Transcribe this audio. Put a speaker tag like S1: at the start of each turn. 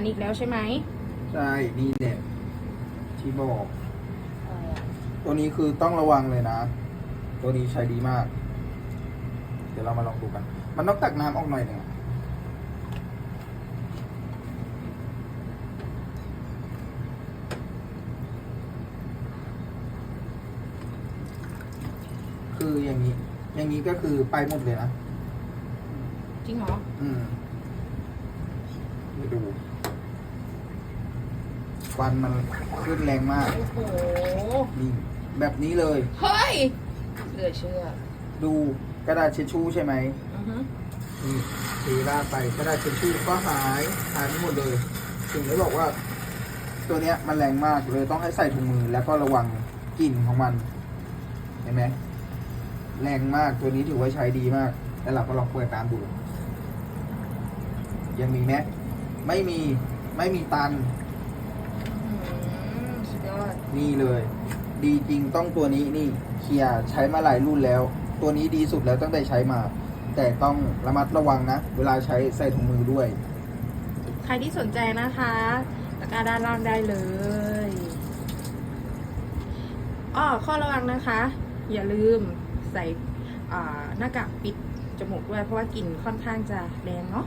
S1: นอีกแล้วใช่ไหม
S2: ใช่นี่เนี่ยที่บอก ตัวนี้คือต้องระวังเลยนะ ตัวนี้ใช้ดีมาก เดี๋ยวเรามาลองดูกัน มันต้องตักน้ำออกหน่อยหนึ่งคืออย่างนี้ อย่างนี้ก็คือไปหมดเลยนะ
S1: จริงเหรอ
S2: อืมไปดู ควันมันขึ้นแรงมาก
S1: โอ้โห
S2: นี่แบบนี้เลย
S1: เฮ้ย เหลือเชื่อ
S2: ดูกระดาษเช็ดชู่ใช่ไหม
S1: อือฮึ
S2: นี่เทราดไปกระดาษเช็ดชู่ก็หายหายไปหมดเลย ถึงได้บอกว่า ตัวเนี้ยมันแรงมากเลยต้องให้ใส่ถุงมือแล้วก็ระวังกลิ่นของมัน เห็นไหมแรงมากตัวนี้ถือว่าใช้ดีมากแล้วเราก็ลองเปิดตามดู ยังมีไหมไม่มีไม่มีตัน
S1: อืมสุดยอด
S2: นี่เลย ดีจริงต้องตัวนี้นี่เคียร์ใช้มาหลายรุ่นแล้ว ตัวนี้ดีสุดแล้วตั้งแต่ใช้มา แต่ต้องระมัดระวังนะ เวลาใช้ใส่ถุงมือด้วย
S1: ใครที่สนใจนะคะตะกร้าด้านล่างได้เลยอ้อข้อระวังนะคะ อย่าลืมใส่หน้ากากปิดจมูกด้วยเพราะว่ากลิ่นค่อนข้างจะแรงเนาะ